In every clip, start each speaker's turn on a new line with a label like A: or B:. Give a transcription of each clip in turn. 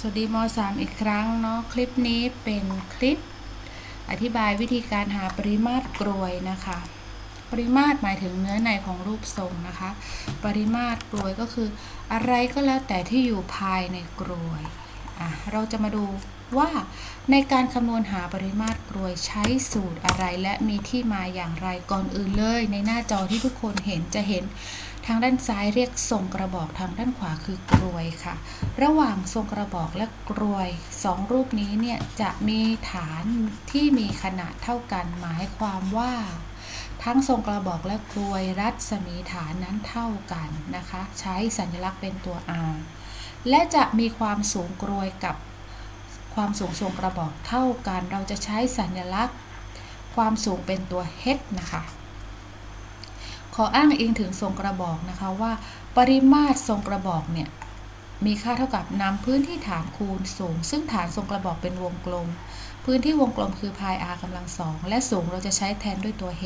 A: สวัสดีม .3 อีกครั้งเนาะคลิปนี้เป็นคลิป อธิบายวิธีการหาปริมาตรกรวยนะคะ ปริมาตรหมายถึงเนื้อในของรูปทรงนะคะ ปริมาตรกรวยก็คือ อะไรก็แล้วแต่ที่อยู่ภายในกรวยอะเราจะมาดูว่าในการคำนวณหาปริมาตรกรวยใช้สูตรอะไร และมีที่มาอย่างไรก่อนอื่นเลย ในหน้าจอที่ทุกคนเห็นจะเห็น ทางด้านซ้ายเรียกทรงกระบอกทางด้านขวาคือกรวยค่ะ ระหว่างทรงกระบอกและกรวยสองรูปนี้เนี่ยจะมีฐานที่มีขนาดเท่ากันหมายความว่า ทั้งทรงกระบอกและกรวยรัศมีฐานนั้นเท่ากันนะคะ ใช้สัญลักษณ์เป็นตัว R และจะมีความสูงกรวยกับความสูงทรงกระบอกเท่ากัน เราจะใช้สัญลักษณ์ ความสูงเป็นตัว h นะคะ ขออ้างอิงถึงทรงกระบอกนะคะว่า ปริมาตรทรงกระบอกเนี่ยมีค่าเท่ากับนำพื้นที่ฐานคูณสูง ซึ่งฐานทรงกระบอกเป็นวงกลม พื้นที่วงกลมคือพาย r กำลังสองและสูงเราจะใช้แทนด้วยตัว h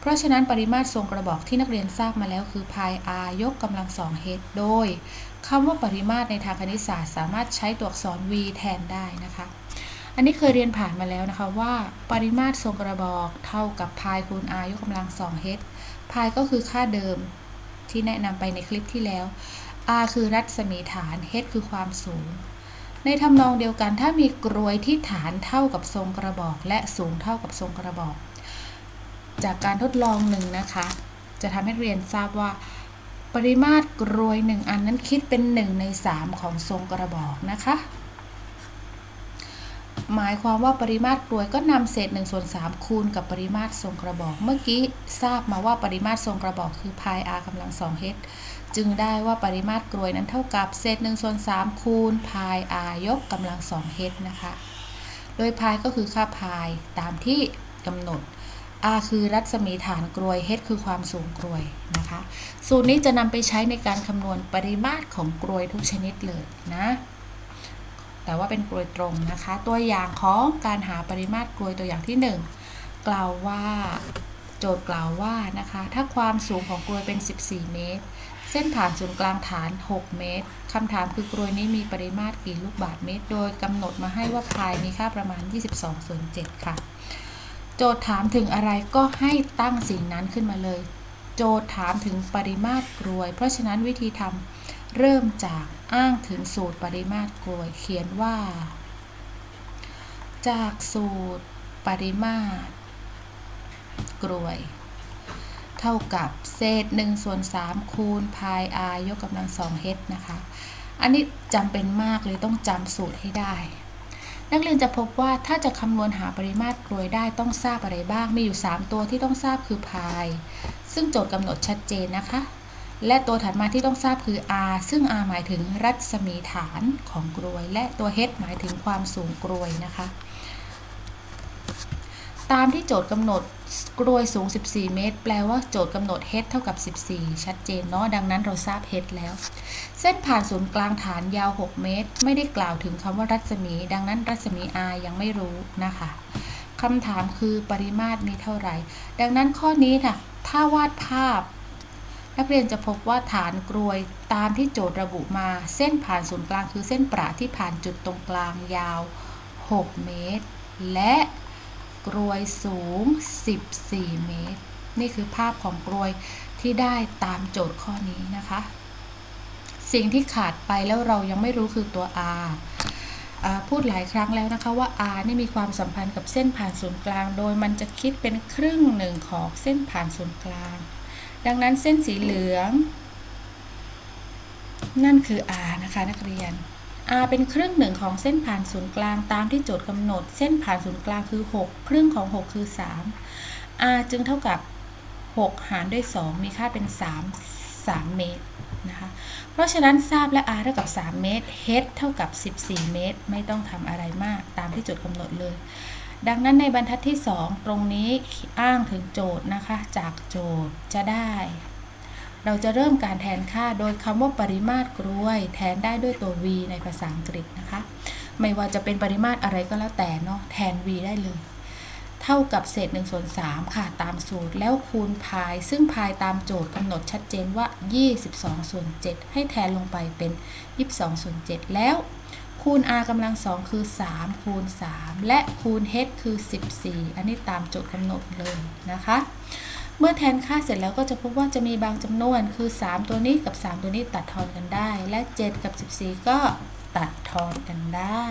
A: เพราะฉะนั้นปริมาตรทรงกระบอกที่นักเรียนทราบมาแล้วคือพาย r ยกกำลังสอง h โดยคำว่าปริมาตรในทางคณิตศาสตร์ สามารถใช้ตัวอักษร v แทนได้นะคะ อันนี้เคยเรียนผ่านมาแล้วนะคะว่า ปริมาตรทรงกระบอกเท่ากับพายคูณ r ยกกำลังสอง h พายก็คือค่าเดิมที่แนะนำไปในคลิปที่แล้ว r คือรัศมีฐาน h คือความสูง ในทำนองเดียวกันถ้ามีกรวยที่ฐานเท่ากับทรงกระบอก และสูงเท่ากับทรงกระบอก จากการทดลองหนึ่งนะคะ จะทำให้เรียนทราบว่า ปริมาตรกรวยหนึ่งอันนั้นคิดเป็น1ใน3ของทรงกระบอกนะคะ หมายความว่าปริมาตรกรวยก็นำเศษ1ส่วน3คูณกับปริมาตรทรงกระบอก เมื่อกี้ทราบมาว่าปริมาตรทรงกระบอกคือพาย r กำลัง2 h จึงได้ว่าปริมาตรกรวยนั้นเท่ากับเศษ1ส่วน3คูณพาย r ยกกำลัง2 h นะคะ โดยพายก็คือค่าพายตามที่กำหนด r คือรัศมีฐานกรวย h คือความสูงกรวยนะคะ สูตรนี้จะนำไปใช้ในการคำนวณปริมาตรของกรวยทุกชนิดเลยนะ แต่ว่าเป็นกรวยตรงนะคะ ตัวอย่างของการหาปริมาตรกรวยตัวอย่างที่ 1 กล่าวว่าโจทย์กล่าวว่านะคะ ถ้าความสูงของกรวยเป็น 14 เมตร เส้นผ่านศูนย์กลางฐาน 6 เมตรคำถามคือกรวยนี้มีปริมาตรกี่ลูกบาศก์เมตร โดยกำหนดมาให้ว่าพายมีค่าประมาณ 22ส่วน7ค่ะ โจทย์ถามถึงอะไรก็ให้ตั้งสิ่งนั้นขึ้นมาเลย โจทย์ถามถึงปริมาตรกรวย เพราะฉะนั้นวิธีทำ เริ่มจากอ้างถึงสูตรปริมาตรกรวยเขียนว่า จากสูตรปริมาตรกรวย เท่ากับเศษ1ส่วน3คูณพาย r ยกกำลัง2 h นะคะ อันนี้จำเป็นมากเลยต้องจำสูตรให้ได้ นักเรียนจะพบว่าถ้าจะคำนวณหาปริมาตรกรวยได้ต้องทราบอะไรบ้าง มีอยู่ 3 ตัวที่ต้องทราบคือพาย ซึ่งโจทย์กำหนดชัดเจนนะคะ และตัวถัดมาที่ต้องทราบคือ r ซึ่ง r หมายถึงรัศมีฐานของกรวย และตัว h หมายถึงความสูงกรวยนะคะ ตามที่โจทย์กำหนดกรวยสูง 14 เมตร แปลว่าโจทย์กำหนด h เท่ากับ 14 ชัดเจนเนาะ ดังนั้นเราทราบ h แล้ว เส้นผ่านศูนย์กลางฐานยาว 6 เมตร ไม่ได้กล่าวถึงคำว่ารัศมี ดังนั้นรัศมี r ยังไม่รู้นะคะคำถามคือปริมาตรนี้เท่าไหร่ ดังนั้นข้อนี้ค่ะ ถ้าวาดภาพ นักเรียนจะพบว่าฐานกรวยตามที่โจทย์ระบุมา เส้นผ่านศูนย์กลางคือเส้นประที่ผ่านจุดตรงกลางยาว 6 เมตร และกรวยสูง 14 เมตร นี่คือภาพของกรวยที่ได้ตามโจทย์ข้อนี้นะคะ สิ่งที่ขาดไปแล้วเรายังไม่รู้คือตัว r พูดหลายครั้งแล้วนะคะว่า r นี่มีความสัมพันธ์กับเส้นผ่านศูนย์กลาง โดยมันจะคิดเป็นครึ่งหนึ่งของเส้นผ่านศูนย์กลาง ดังนั้นเส้นสีเหลือง นั่นคือ r นะคะนักเรียน r เป็นครึ่งหนึ่งของเส้นผ่านศูนย์กลางตามที่โจทย์กำหนด เส้นผ่านศูนย์กลางคือ 6 ครึ่งของ 6 คือ 3 r จึงเท่ากับ 6 หารด้วย 2 มีค่าเป็น 3 3 เมตรนะคะ เพราะฉะนั้นทราบและ r เท่ากับ 3 เมตร h เท่ากับ 14 เมตร ไม่ต้องทำอะไรมากตามที่โจทย์กำหนดเลย ดังนั้นในบรรทัดที่ 2 ตรงนี้อ้างถึงโจทย์นะคะ จากโจทย์จะได้ เราจะเริ่มการแทนค่าโดยคำว่าปริมาตรกรวย แทนได้ด้วยตัว v ในภาษาอังกฤษนะคะ ไม่ว่าจะเป็นปริมาตรอะไรก็แล้วแต่เนาะแทน v ได้เลย เท่ากับเศษ1ส่วน3ค่ะตามสูตรแล้วคูณพาย ซึ่งพายตามโจทย์กำหนดชัดเจนว่า 22ส่วน7ให้แทนลงไปเป็น 22ส่วน7แล้ว คูณ r กำลังสองคือ 3 คูณ 3 และคูณ h คือ 14 อันนี้ตามโจทย์กำหนดเลยนะคะ เมื่อแทนค่าเสร็จแล้วก็จะพบว่าจะมีบางจำนวนคือ 3 ตัวนี้กับ 3 ตัวนี้ตัดทอนกันได้ และ 7 กับ 14 ก็ตัดทอนกันได้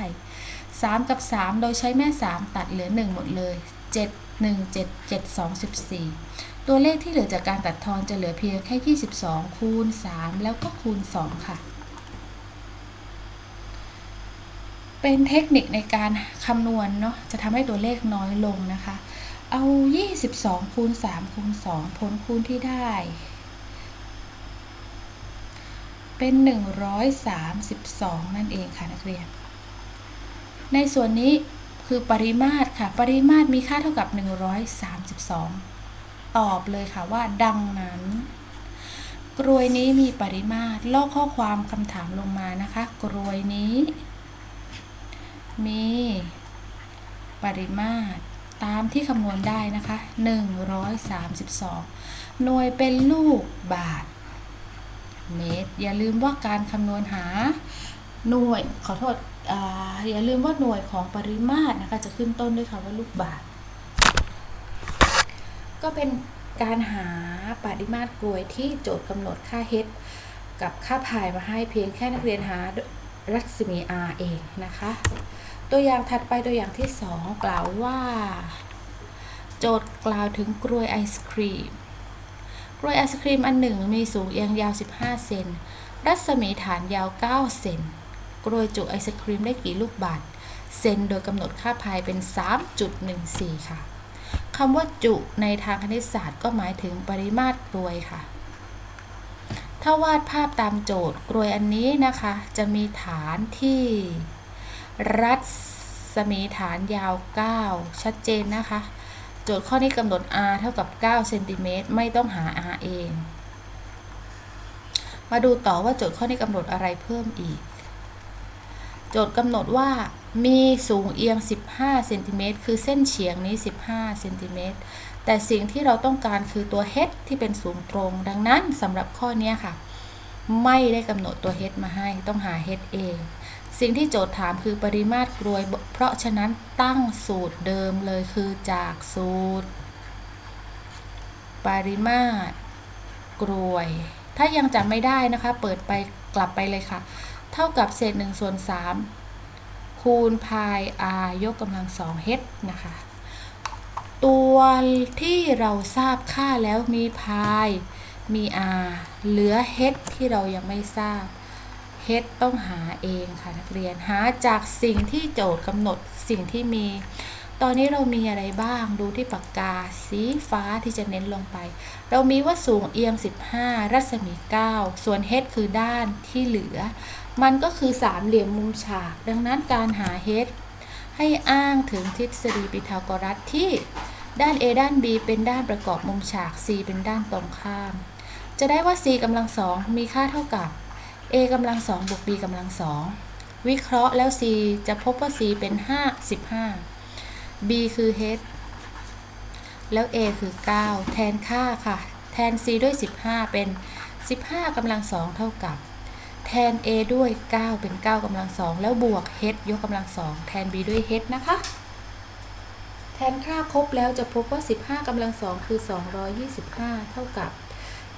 A: 3 กับ 3 โดยใช้แม่ 3 ตัดเหลือ 1 หมดเลย 7 1 7 7 2 14 ตัวเลขที่เหลือจากการตัดทอนจะเหลือเพียงแค่ 22 คูณ 3 แล้วก็คูณ 2 ค่ะ เป็นเทคนิคในการคำนวณเนาะจะทำให้ตัวเลขน้อยลงนะคะ เอา 22คูณ3คูณ2ผลคูณที่ได้ เป็น 132 นั่นเองค่ะนักเรียน ในส่วนนี้คือปริมาตรค่ะ ปริมาตรมีค่าเท่ากับ 132 ตอบเลยค่ะว่าดังนั้นกรวยนี้มีปริมาตรลอกข้อความคำถามลงมานะคะ กรวยนี้ มี ปริมาตรตามที่คำนวณได้นะคะ 132 หน่วยเป็นลูกบาท เมตร อย่าลืมว่าการคำนวณหาหน่วย ขอโทษออย่าลืมว่าหน่วยของปริมาตรนะคะ จะขึ้นต้นด้วยคำว่าลูกบาท ก็เป็นการหาปริมาตรกลวยที่โจทย์กำหนดค่า h กับค่าพายมาให้เพียงแค่นักเรียนหารัศมี r เองนะคะ ตัวอย่างถัดไปตัวอย่างที่ 2 กล่าวว่า โจทย์กล่าวถึงกลวยไอศครีม กลวยไอศครีมอันหนึ่งมีสูงเอียงยาว 15 เซน รัศมีฐานยาว 9 เซน กลวยจุไอศครีมได้กี่ลูกบาศก์เซนโดยกำหนดค่าพายเป็น 3.14 ค่ะคำว่าจุในทางคณิตศาสตร์ก็หมายถึงปริมาตรกลวยค่ะ ถ้าวาดภาพตามโจทย์กลวยอันนี้นะคะ จะมีฐานที่ รัศมีฐานยาว 9 ชัดเจนนะคะ โจทย์ข้อนี้กำหนด r เท่ากับ9เซนติเมตรไม่ต้องหา r เอง มาดูต่อว่าโจทย์ข้อนี้กำหนดอะไรเพิ่มอีก โจทย์กำหนดว่ามีสูงเอียง 15เซนติเมตรคือเส้นเฉียงนี้ 15เซนติเมตรแต่สิ่งที่เราต้องการคือตัว h ที่เป็นศูนย์ตรง ดังนั้นสำหรับข้อนี้ค่ะ ไม่ได้กำหนดตัว h มาให้ต้องหา h เอง สิ่งที่โจทย์ถามคือปริมาตรกลวย เพราะฉะนั้นตั้งสูตรเดิมเลยคือจากสูตร ปริมาตรกลวย ถ้ายังจำไม่ได้นะคะ เปิดไปกลับไปเลยค่ะ เท่ากับเศษ1ส่วน3คูณพาย r ยกกำลังสอง h นะคะ ตัวที่เราทราบค่าแล้วมีพาย มี r เหลือ h ที่เรายังไม่ทราบ h ต้องหาเองค่ะนักเรียนหาจากสิ่งที่โจทย์กำหนดสิ่งที่มี ตอนนี้เรามีอะไรบ้างดูที่ปากกาสีฟ้าที่จะเน้นลงไป เรามีว่าสูงเอียง 15 รัศมี 9 ส่วน h คือด้านที่เหลือ มันก็คือสามเหลี่ยมมุมฉาก ดังนั้นการหา h ให้อ้างถึงทฤษฎีปิทาโกรัสที่ด้าน a ด้าน b เป็นด้านประกอบมุมฉาก c เป็นด้านตรงข้าม จะได้ว่า c กำลังสองมีค่าเท่ากับ a กำลังสองบวก b กำลังสองวิเคราะห์แล้ว c จะพบว่า c เป็น 5 15 b คือ h แล้ว a คือ 9 แทนค่าค่ะ แทน c ด้วย 15 เป็น 15กำลังสองเท่ากับ แทน a ด้วย 9 เป็น 9กำลังสองแล้วบวก h ยกกำลังสองแทน b ด้วย h นะคะ แทนค่าครบแล้วจะพบว่า 15กำลังสองคือ 225 เท่ากับ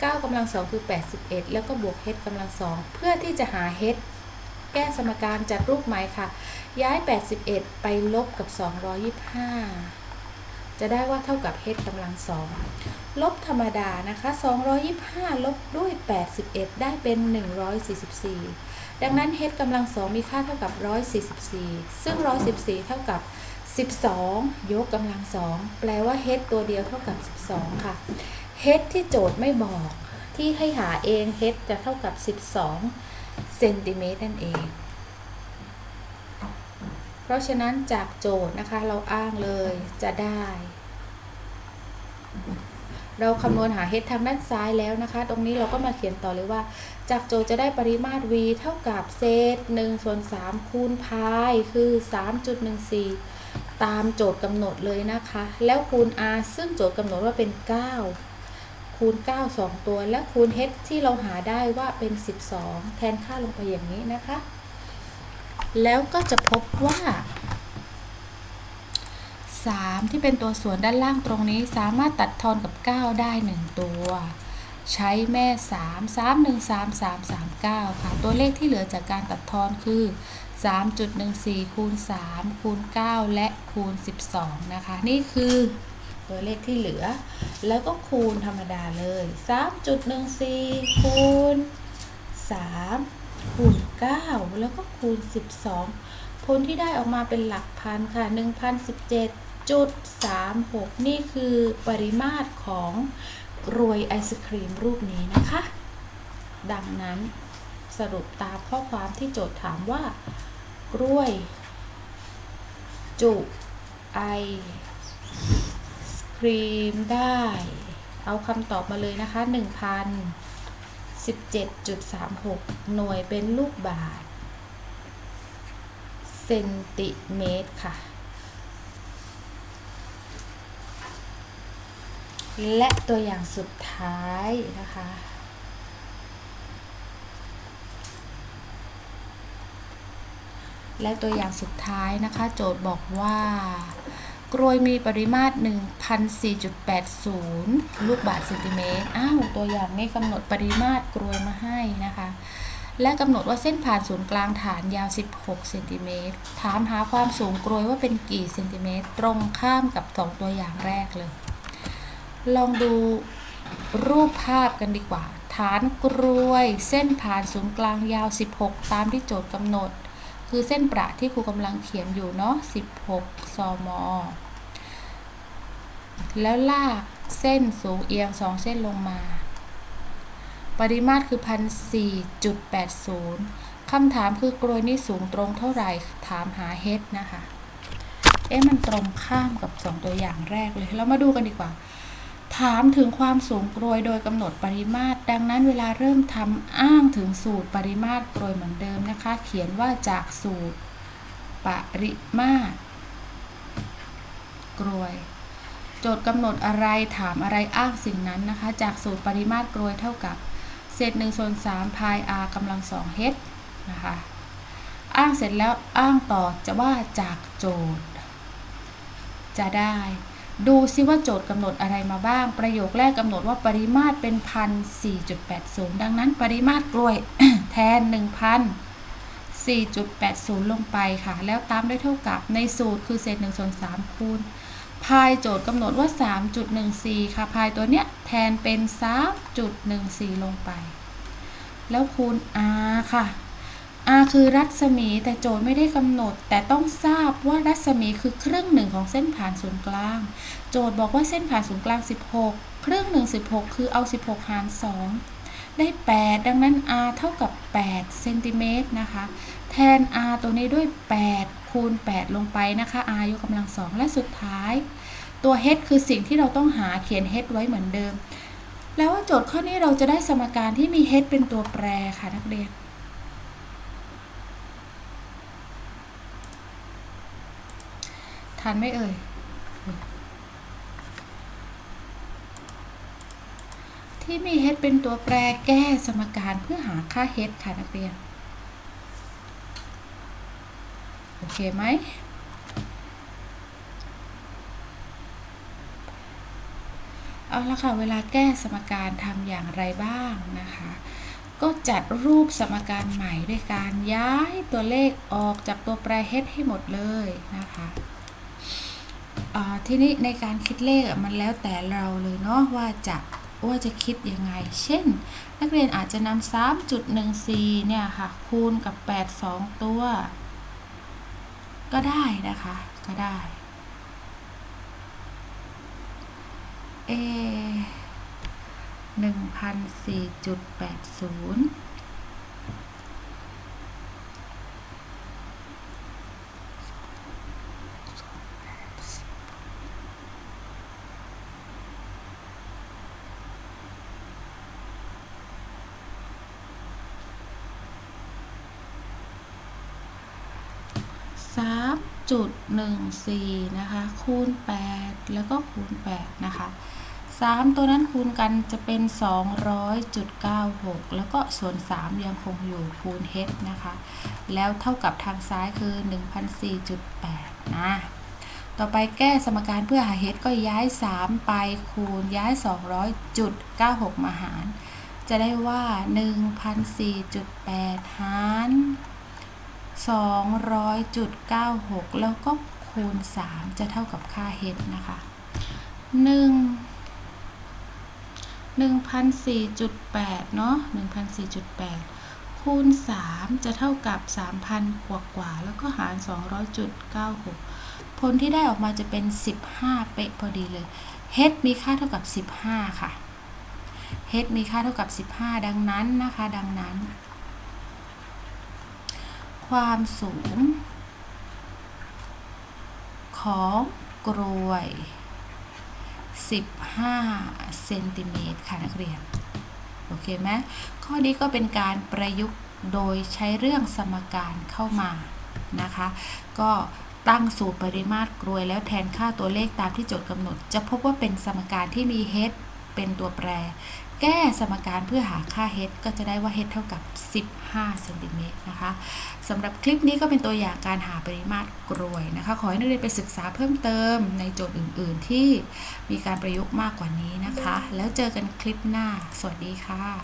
A: 9กำลังสองคือ 81 แล้วก็บวก h กำลังสองเพื่อที่จะหา h แก้สมการจัดรูปใหมค่ะ ย้าย 81 ไปลบกับ 225 จะได้ว่าเท่ากับ h กำลังสองลบธรรมดานะคะ 225 ลบด้วย 81 ได้เป็น 144 ดังนั้น h กำลังสองมีค่าเท่ากับ 144 ซึ่ง 114 เท่ากับ 12 ยกกำลังสองแปลว่า h ตัวเดียวเท่ากับ 12 ค่ะ h ที่โจทย์ไม่บอกที่ให้หาเอง h จะเท่ากับ 12เซนติเมตรนั่นเอง เพราะฉะนั้นจากโจทย์นะคะเราอ้างเลยจะได้ เราคำนวณหา h ทางด้านซ้ายแล้วนะคะ ตรงนี้เราก็มาเขียนต่อเลยว่า จากโจทย์จะได้ปริมาตร v เท่ากับเศษ1ส่วน3คูณพายคือ 3.14 ตามโจทย์กำหนดเลยนะคะ แล้วคูณ r ซึ่งโจทย์กำหนดว่าเป็น 9 คูณ 9 2 ตัว และคูณ h ที่เราหาได้ว่าเป็น 12 แทนค่าลงไปอย่างนี้นะคะ แล้วก็จะพบว่า 3 ที่เป็นตัวส่วนด้านล่างตรงนี้ สามารถตัดทอนกับ 9 ได้ 1 ตัว ใช้แม่ 3 3 1 3 3 3 9 ค่ะ ตัวเลขที่เหลือจากการตัดทอนคือ 3.14คูณ3คูณ9และคูณ 12 นะคะ นี่คือ ตัวเลขที่เหลือ แล้วก็คูณธรรมดาเลย 3.14 คูณ 3 คูณ 9 แล้วก็คูณ 12 ผลที่ได้ออกมาเป็นหลักพันค่ะ 1017.36 นี่คือปริมาตรของกรวยไอศครีมรูปนี้นะคะ ดังนั้นสรุปตามข้อความที่โจทย์ถามว่ากล้วย จุไอ รีมได้ เอาคำตอบมาเลยนะคะ 1,017.36 หน่วยเป็นลูกบาทเซนติเมตรค่ะ และตัวอย่างสุดท้ายนะคะและตัวอย่างสุดท้ายนะคะ โจทย์บอกว่า กรวยมีปริมาตร 1,004.80 ลูกบาศก์เซนติเมตร อ้าว ตัวอย่างนี้กำหนดปริมาตรกรวยมาให้นะคะ และกำหนดว่าเส้นผ่านศูนย์กลางฐานยาว 16 เซนติเมตร ถามหาความสูงกรวยว่าเป็นกี่เซนติเมตร ตรงข้ามกับ 2 ตัวอย่างแรกเลย ลองดูรูปภาพกันดีกว่า ฐานกรวย เส้นผ่านศูนย์กลางยาว 16 ตามที่โจทย์กำหนด คือเส้นประที่ครูกำลังเขียนอยู่เนาะ16ซมแล้วลากเส้นสูงเอียง 2 เส้นลงมา ปริมาตรคือ 1,004.80คำถามคือกรวยนี่สูงตรงเท่าไหร่ถามหาเฮดนะคะ เอ๊ะมันตรงข้ามกับ 2 ตัวอย่างแรกเลย เรามาดูกันดีกว่า ถามถึงความสูงกรวยโดยกำหนดปริมาตร ดังนั้นเวลาเริ่มทำอ้างถึงสูตรปริมาตรกรวยเหมือนเดิมนะคะ เขียนว่าจากสูตรปริมาตรกรวย โจทย์กำหนดอะไรถามอะไรอ้างสิ่งนั้นนะคะ จากสูตรปริมาตรกรวยเท่ากับเศษ1ส่วน3พาย r กำลัง2 h นะคะ อ้างเสร็จแล้วอ้างต่อจะว่าจากโจทย์ จะได้ ดูซิว่าโจทย์กำหนดอะไรมาบ้าง ประโยคแรกกำหนดว่าปริมาตรเป็นพัน4.80ดังนั้นปริมาตรกล้วยแทน1,000 4.80ลงไปค่ะ แล้วตามด้วยเท่ากับในสูตรคือเศษ1ส่วน3คูณพายโจทย์กำหนดว่า 3.14 ค่ะ พายตัวเนี้ยแทนเป็น 3.14 ลงไป แล้วคูณ r ค่ะ r คือรัศมีแต่โจทย์ไม่ได้กำหนด แต่ต้องทราบว่ารัศมีคือครึ่งหนึ่งของเส้นผ่านศูนย์กลาง โจทย์บอกว่าเส้นผ่านศูนย์กลาง 16 ครึ่งหนึ่ง16 คือเอา 16 หาร 2 ได้ 8 ดังนั้น r เท่ากับ 8 เซนติเมตรนะคะ แทน r ตัวนี้ด้วย 8 คูณ 8 ลงไปนะคะ r ยกกำลัง 2 และสุดท้าย ตัว h คือสิ่งที่เราต้องหาเขียน h ไว้เหมือนเดิม แล้วว่าโจทย์ข้อนี้เราจะได้สมการที่มี h เป็นตัวแปรค่ะนักเรียน ทันไหมเอ่ย ที่มี h เป็นตัวแปรแก้สมการเพื่อหาค่า h ค่ะนักเรียน โอเคไหมเอาละค่ะเวลาแก้สมการทำอย่างไรบ้างนะคะ ก็จัดรูปสมการใหม่ด้วยการย้ายตัวเลขออกจากตัวแปร h ให้หมดเลยนะคะ ทีนี้ในการคิดเลขมันแล้วแต่เราเลยเนาะว่าจะว่าจะคิดยังไง เช่น นักเรียนอาจจะนำา3.14 เนี่ยค่ะ คูณกับ 8 2 ตัว ก็ได้นะคะ ก็ได้ เอ1,004.80 1 4นะคะคูณ 8 แล้วก็คูณ 8 นะคะ 3 ตัวนั้นคูณกันจะเป็น 200.96 แล้วก็ส่วน 3 ยังคงอยู่คูณ h นะคะ แล้วเท่ากับทางซ้ายคือ 1,004.8 นะต่อไปแก้สมการเพื่อหา h ก็ย้าย 3 ไปคูณย้าย 200.96 มาหาร จะได้ว่า 1,004.8 หาร 200.96 แล้วก็คูณ 3 จะเท่ากับค่า h นะคะ 1 1,004.8 เนาะ1,004.8 คูณ 3 จะเท่ากับ 3,000 กว่ากว่าแล้วก็หาร 200.96 ผลที่ได้ออกมาจะเป็น 15 เป๊ะพอดีเลย h มีค่าเท่ากับ 15 ค่ะ h มีค่าเท่ากับ 15 ดังนั้นนะคะ ดังนั้น ความสูง ของกรวย 15 เซนติเมตรค่ะนักเรียน โอเคไหมข้อนี้ก็เป็นการประยุกต์โดยใช้เรื่องสมการเข้ามานะคะ ก็ตั้งสูตรปริมาตรกรวยแล้วแทนค่าตัวเลขตามที่โจทย์กำหนด จะพบว่าเป็นสมการที่มี h เป็นตัวแปร แก้สมการเพื่อหาค่า h ก็จะได้ว่า h เท่ากับ 15เซนติเมตรนะคะสำหรับคลิปนี้ก็เป็นตัวอย่างการหาปริมาตรกรวยนะคะ ขอให้นักเรียนไปศึกษาเพิ่มเติมในโจทย์อื่น ๆ ที่มีการประยุกต์มากกว่านี้นะคะ แล้วเจอกันคลิปหน้า สวัสดีค่ะ